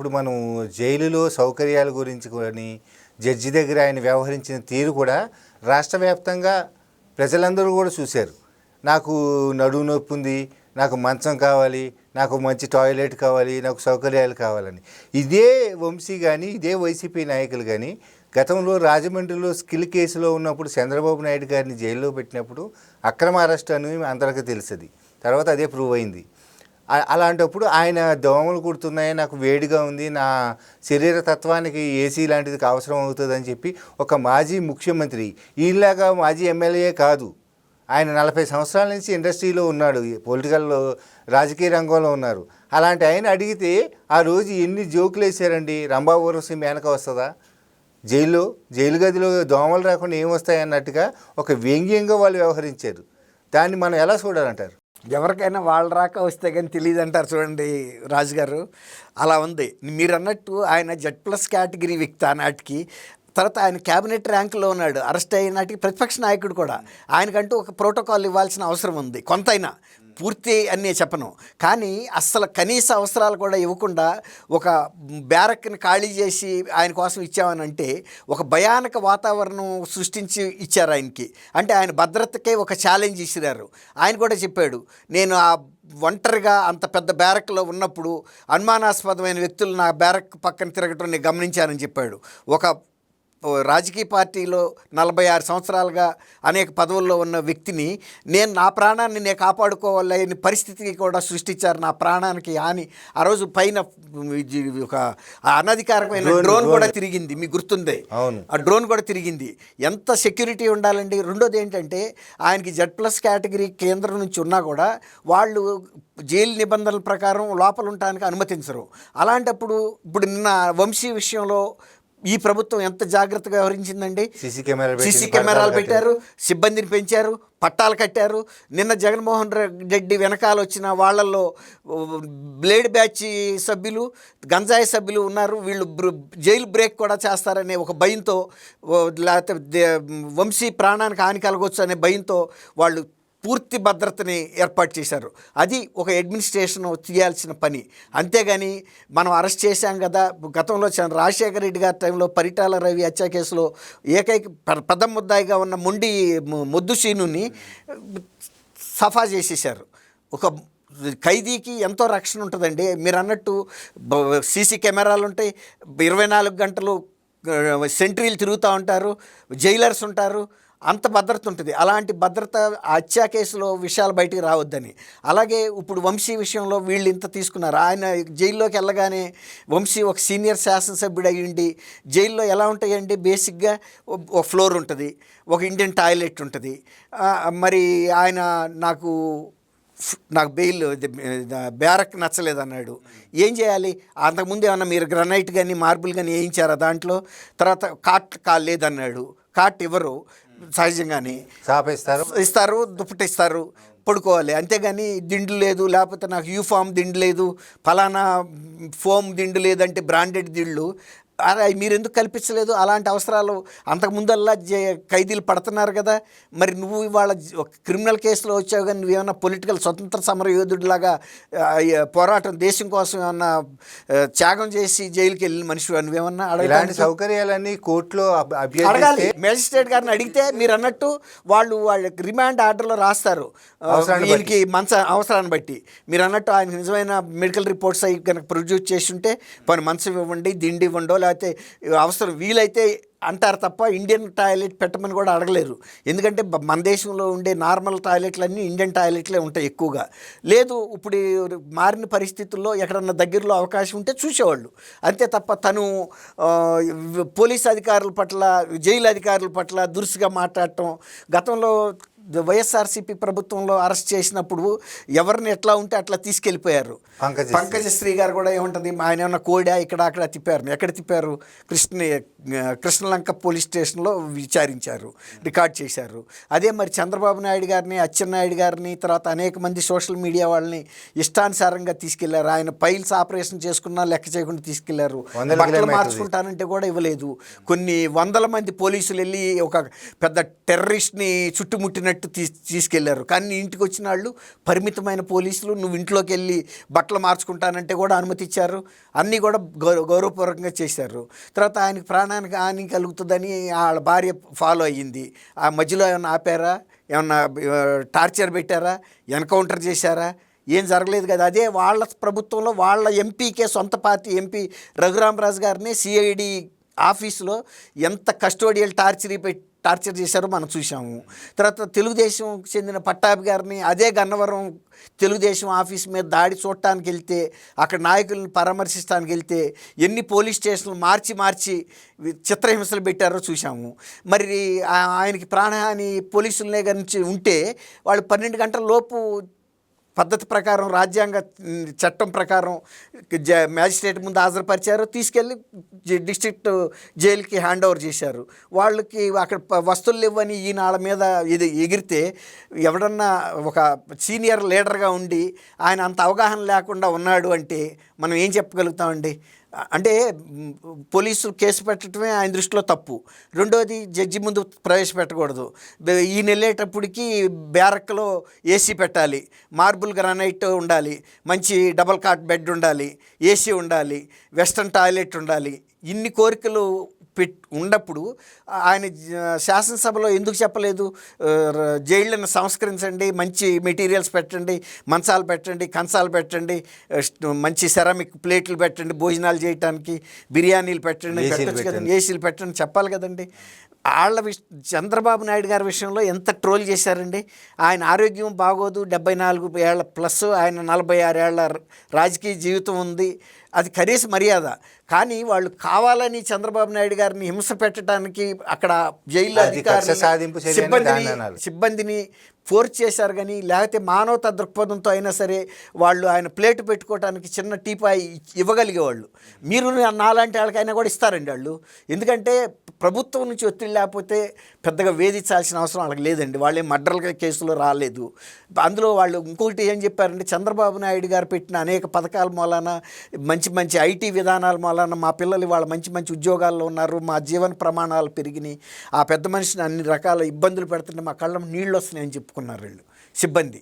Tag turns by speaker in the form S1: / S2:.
S1: ఇప్పుడు మనం జైలులో సౌకర్యాల గురించి కానీ జడ్జి దగ్గర ఆయన వ్యవహరించిన తీరు కూడా రాష్ట్ర వ్యాప్తంగా ప్రజలందరూ కూడా చూశారు. నాకు నడువు నొప్పి ఉంది నాకు మంచం కావాలి నాకు మంచి టాయిలెట్ కావాలి నాకు సౌకర్యాలు కావాలని. ఇదే వంశీ కానీ ఇదే వైసీపీ నాయకులు కానీ గతంలో రాజమండ్రిలో స్కిల్ కేసులో ఉన్నప్పుడు చంద్రబాబు నాయుడు గారిని జైల్లో పెట్టినప్పుడు అక్రమ అరెస్ట్ అని అందరికీ తెలుస్తుంది తర్వాత అదే ప్రూవ్ అయింది. అలాంటప్పుడు ఆయన దోమలు కుడుతున్నాయి నాకు వేడిగా ఉంది నా శరీర తత్వానికి ఏసీ లాంటిది అవసరం అవుతుందని చెప్పి ఒక మాజీ ముఖ్యమంత్రి ఈలాగా మాజీ ఎమ్మెల్యే కాదు. ఆయన నలభై సంవత్సరాల నుంచి ఇండస్ట్రీలో ఉన్నాడు ఈ పొలిటికల్ రాజకీయ రంగంలో ఉన్నారు. అలాంటి ఆయన అడిగితే ఆ రోజు ఎన్ని జోకులు వేసారండి రంభావరసి మేనక వస్తుందా? జైల్లో జైలు గదిలో దోమలు రాకుండా ఏం అన్నట్టుగా ఒక వ్యంగ్యంగా వాళ్ళు వ్యవహరించారు. దాన్ని మనం ఎలా చూడాలంటారు?
S2: ఎవరికైనా వాళ్ళు రాక వస్తే కానీ తెలియదు అంటారు చూడండి రాజుగారు. అలా ఉంది. మీరు అన్నట్టు ఆయన జెడ్ ప్లస్ కేటగిరీ వ్యక్తి ఆనాటికి తర్వాత ఆయన క్యాబినెట్ ర్యాంకులో ఉన్నాడు. అరెస్ట్ అయినాటికి ప్రతిపక్ష నాయకుడు కూడా. ఆయనకంటూ ఒక ప్రోటోకాల్ ఇవ్వాల్సిన అవసరం ఉంది. కొంతైనా. పూర్తి అన్నీ చెప్పను. కానీ అస్సలు కనీస అవసరాలు కూడా ఇవ్వకుండా ఒక బ్యారక్ని ఖాళీ చేసి ఆయన కోసం ఇచ్చామని అంటే ఒక భయానక వాతావరణం సృష్టించి ఇచ్చారు ఆయనకి. అంటే ఆయన భద్రతకే ఒక ఛాలెంజ్ ఇచ్చినారు ఆయన కూడా చెప్పాడు నేను ఆ ఒంటరిగా అంత పెద్ద బ్యారక్లో ఉన్నప్పుడు అనుమానాస్పదమైన వ్యక్తులు నా బ్యారక్ పక్కన తిరగటం నేను గమనించానని చెప్పాడు. ఒక రాజకీయ పార్టీలో నలభై ఆరు సంవత్సరాలుగా అనేక పదవుల్లో ఉన్న వ్యక్తిని నేను నా ప్రాణాన్ని నేను కాపాడుకోవాలని పరిస్థితికి కూడా సృష్టించారు. నా ప్రాణానికి హాని. ఆ రోజు పైన ఒక అనధికారమైన
S1: Drone-
S2: డ్రోన్ కూడా. తిరిగింది. మీకు గుర్తుందే. ఆ డ్రోన్ కూడా తిరిగింది. ఎంత సెక్యూరిటీ ఉండాలండి? రెండోది ఏంటంటే ఆయనకి జెడ్ ప్లస్ కేటగిరీ కేంద్రం నుంచి ఉన్నా కూడా వాళ్ళు జైలు నిబంధనల ప్రకారం లోపల ఉండటానికి అనుమతించరు. అలాంటప్పుడు ఇప్పుడు నిన్న వంశీ విషయంలో ఈ ప్రభుత్వం ఎంత జాగ్రత్తగా వ్యవహరించిందండి?
S1: సీసీ కెమెరాలు పెట్టి
S2: సీసీ కెమెరాలు పెట్టారు సిబ్బందిని పెంచారు పట్టాలు కట్టారు. నిన్న జగన్మోహన్ రెడ్డి వెనకాల వచ్చిన వాళ్ళల్లో బ్లేడ్ బ్యాచ్ సభ్యులు గంజాయి సభ్యులు ఉన్నారు. వీళ్ళు జైలు బ్రేక్ కూడా చేస్తారనే ఒక భయంతో లేకపోతే వంశీ ప్రాణానికి హాని కలగొచ్చు అనే భయంతో వాళ్ళు పూర్తి భద్రతని ఏర్పాటు చేశారు. అది ఒక అడ్మినిస్ట్రేషన్ చేయాల్సిన పని. అంతేగాని మనం అరెస్ట్ చేశాం కదా గతంలో చంద్ర- రాజశేఖర రెడ్డి గారి టైంలో పరిటాల రవి హత్య కేసులో ఏకైక పెద్ద ముద్దాయిగా ఉన్న మొండి మొద్దు శ్రీనుని సఫా చేసేసారు ఒక ఖైదీకి ఎంతో రక్షణ ఉంటుందండి. మీరు అన్నట్టు సీసీ కెమెరాలు ఉంటాయి. ఇరవై నాలుగు గంటలు సెంట్రీలు తిరుగుతూ ఉంటారు. జైలర్స్ ఉంటారు. అంత భద్రత ఉంటుంది. అలాంటి భద్రత హత్యా కేసులో విషయాలు బయటికి రావద్దని. అలాగే ఇప్పుడు వంశీ విషయంలో వీళ్ళు ఇంత తీసుకున్నారు. ఆయన జైల్లోకి వెళ్ళగానే వంశీ ఒక సీనియర్ శాసనసభ్యుడు అయ్యిండి జైల్లో ఎలా ఉంటాయండి? బేసిక్గా ఒక ఫ్లోర్ ఉంటుంది ఒక ఇండియన్ టాయిలెట్ ఉంటుంది. మరి ఆయన నాకు నాకు బెయిల్ బ్యారక్ నచ్చలేదు అన్నాడు ఏం చేయాలి? అంతకుముందు ఏమన్నా మీరు గ్రనైట్ కానీ మార్బుల్ కానీ వేయించారా దాంట్లో? తర్వాత కాట్ కాలేదన్నాడు. కాట్ ఇవ్వరు. సహజంగానే
S1: సాపేస్తారు
S2: ఇస్తారు దుప్పటి ఇస్తారు పడుకోవాలి. అంతేగాని దిండు లేదు లేకపోతే నాకు యూఫామ్ దిండు లేదు ఫలానా ఫోమ్ దిండు లేదంటే బ్రాండెడ్ దిండ్లు అరే మీరు ఎందుకు కల్పించలేదు? అలాంటి అవసరాలు అంతకుముందల్లా ఖైదీలు పడుతున్నారు కదా. మరి నువ్వు ఇవాళ క్రిమినల్ కేసులో వచ్చావు కానీ నువ్వేమన్నా పొలిటికల్ స్వతంత్ర సమర యోధుడిలాగా పోరాటం దేశం కోసం ఏమన్నా త్యాగం చేసి జైలుకి వెళ్ళిన మనిషి నువ్వేమన్నా అడగడానికి
S1: సౌకర్యాలన్నీ కోర్టులో
S2: అడగాలి. మేజిస్ట్రేట్ గారిని అడిగితే మీరు అన్నట్టు వాళ్ళు వాళ్ళకి రిమాండ్ ఆర్డర్లో రాస్తారు. వీళ్ళకి మంచ అవసరాన్ని బట్టి. మీరు అన్నట్టు ఆయన నిజమైన మెడికల్ రిపోర్ట్స్ అవి కనుక ప్రొడ్యూస్ చేసి ఉంటే పని మంచం ఇవ్వండి దిండి ఇవ్వండో లేకపోతే అవసరం వీలైతే అంటారు తప్ప ఇండియన్ టాయిలెట్ పెట్టమని కూడా అడగలేరు. ఎందుకంటే మన దేశంలో ఉండే నార్మల్ టాయిలెట్లన్నీ ఇండియన్ టాయిలెట్లే ఉంటాయి ఎక్కువగా. లేదు ఇప్పుడు మారిన పరిస్థితుల్లో ఎక్కడన్నా దగ్గరలో అవకాశం ఉంటే చూసేవాళ్ళు. అంతే తప్ప తను పోలీస్ అధికారుల పట్ల జైలు అధికారుల పట్ల దురుసుగా మాట్లాడటం గతంలో వైఎస్ఆర్సీపీ ప్రభుత్వంలో అరెస్ట్ చేసినప్పుడు ఎవరిని ఎట్లా ఉంటే అట్లా తీసుకెళ్ళిపోయారు.
S1: పంకజ
S2: పంకజశ్రీ గారు కూడా ఏముంటుంది? ఆయన ఏమన్నా కోడా ఇక్కడ అక్కడ తిప్పారు. ఎక్కడ తిప్పారు? కృష్ణ కృష్ణలంక పోలీస్ స్టేషన్లో విచారించారు రికార్డ్ చేశారు. అదే మరి చంద్రబాబు నాయుడు గారిని అచ్చెన్నాయుడు గారిని తర్వాత అనేక మంది సోషల్ మీడియా వాళ్ళని ఇష్టానుసారంగా తీసుకెళ్ళారు. ఆయన పైల్స్ ఆపరేషన్ చేసుకున్నా లెక్క చేయకుండా
S1: తీసుకెళ్ళారు.
S2: బట్టలు. మార్చుకుంటానంటే కూడా ఇవ్వలేదు. కొన్ని వందల మంది పోలీసులు వెళ్ళి ఒక పెద్ద టెర్రరిస్ట్ని చుట్టుముట్టినట్టు అన్నట్టు తీ తీసుకెళ్ళారు. కానీ ఇంటికి వచ్చిన వాళ్ళు పరిమితమైన పోలీసులు నువ్వు ఇంట్లోకి వెళ్ళి బట్టలు మార్చుకుంటానంటే కూడా అనుమతి ఇచ్చారు. అన్నీ కూడా గౌరవ గౌరవపూర్వకంగా చేశారు. తర్వాత ఆయనకి ప్రాణానికి హాని కలుగుతుందని వాళ్ళ భార్య ఫాలో అయ్యింది. ఆ మధ్యలో ఏమైనా ఆపారా? ఏమన్నా టార్చర్ పెట్టారా? ఎన్కౌంటర్ చేశారా? ఏం జరగలేదు కదా? అదే వాళ్ళ ప్రభుత్వంలో వాళ్ళ ఎంపీకే సొంత పార్టీ ఎంపీ రఘురామరాజు గారిని సిఐడి ఆఫీసులో ఎంత కస్టోడియల్ టార్చరీ పెట్టి టార్చర్ చేశారో మనం చూసాము తర్వాత తెలుగుదేశం చెందిన పట్టాభి గారిని అదే గన్నవరం తెలుగుదేశం ఆఫీస్ మీద దాడి చూడటానికి వెళ్తే అక్కడ నాయకులను పరామర్శించడానికి వెళ్తే ఎన్ని పోలీస్ స్టేషన్లు మార్చి మార్చి చిత్రహింసలు పెట్టారో చూసాము మరి ఆ- ఆయనకి ప్రాణహాని పోలీసులనే గురించి ఉంటే వాళ్ళు పన్నెండు గంటల లోపు పద్ధతి ప్రకారం రాజ్యాంగ చట్టం ప్రకారం జ మ్యాజిస్ట్రేట్ ముందు హాజరుపరిచారు తీసుకెళ్ళి డిస్ట్రిక్ట్ జైలుకి హ్యాండ్ ఓవర్ చేశారు. వాళ్ళకి అక్కడ వస్తువులు ఇవ్వని ఈయన వాళ్ళ మీద ఇది ఎగిరితే ఎవడన్నా ఒక సీనియర్ లీడర్గా ఉండి ఆయన అంత అవగాహన లేకుండా ఉన్నాడు అంటే మనం ఏం చెప్పగలుగుతామండి? అంటే పోలీసులు కేసు పెట్టడమే ఆయన దృష్టిలో తప్పు. రెండోది జడ్జి ముందు ప్రవేశపెట్టకూడదు. ఈయన వెళ్ళేటప్పటికి బ్యారక్లో ఏసీ పెట్టాలి. మార్బుల్ గ్రానైట్ ఉండాలి. మంచి డబల్ కాట్ బెడ్ ఉండాలి. ఏసీ ఉండాలి. వెస్ట్రన్ టాయిలెట్ ఉండాలి. ఇన్ని కోరికలు పెట్ ఉన్నప్పుడు ఆయన శాసనసభలో ఎందుకు చెప్పలేదు? జైళ్ళను సంస్కరించండి మంచి మెటీరియల్స్ పెట్టండి మంచాలు పెట్టండి కంచాలు పెట్టండి మంచి సెరామిక్ ప్లేట్లు పెట్టండి భోజనాలు చేయటానికి బిర్యానీలు పెట్టండి
S1: ఏసీలు
S2: పెట్టచ్చు కదండి.
S1: పెట్టండి.
S2: ఏసీలు పెట్టండి చెప్పాలి కదండి. వాళ్ళ విష చంద్రబాబు నాయుడు గారి విషయంలో ఎంత ట్రోల్ చేశారండి? ఆయన ఆరోగ్యం బాగోదు డెబ్బై నాలుగు ఏళ్ళ ప్లస్ ఆయన నలభై ఆరు ఏళ్ళ రాజకీయ జీవితం ఉంది అది కనీస మర్యాద. కానీ వాళ్ళు కావాలని చంద్రబాబు నాయుడు గారిని హింస పెట్టడానికి అక్కడ జైలు
S1: అది కక్ష సాధింపు
S2: సిబ్బందిని. సిబ్బందిని ఫోర్స్ చేశారు కానీ లేకపోతే మానవతా దృక్పథంతో అయినా సరే వాళ్ళు ఆయన ప్లేట్ పెట్టుకోవడానికి చిన్న టీపాయ్ ఇవ్వగలిగేవాళ్ళు. మీరు నాలాంటి వాళ్ళకైనా కూడా ఇస్తారండి వాళ్ళు. ఎందుకంటే ప్రభుత్వం నుంచి ఒత్తిడి లేకపోతే పెద్దగా వేధించాల్సిన అవసరం వాళ్ళకి లేదండి. వాళ్ళే మర్డర్ల కేసులో రాలేదు. అందులో వాళ్ళు ఇంకొకటి ఏం చెప్పారంటే చంద్రబాబు నాయుడు గారు పెట్టిన అనేక పథకాల మూలాన మంచి మంచి ఐటీ విధానాల మూలాన మా పిల్లలు వాళ్ళ మంచి మంచి ఉద్యోగాల్లో ఉన్నారు మా జీవన ప్రమాణాలు పెరిగినాయి. ఆ పెద్ద మనిషిని అన్ని రకాల ఇబ్బందులు పెడుతుంటే మా కళ్ళం నీళ్ళు వస్తున్నాయని చెప్పుకున్నారు వీళ్ళు. సిబ్బంది.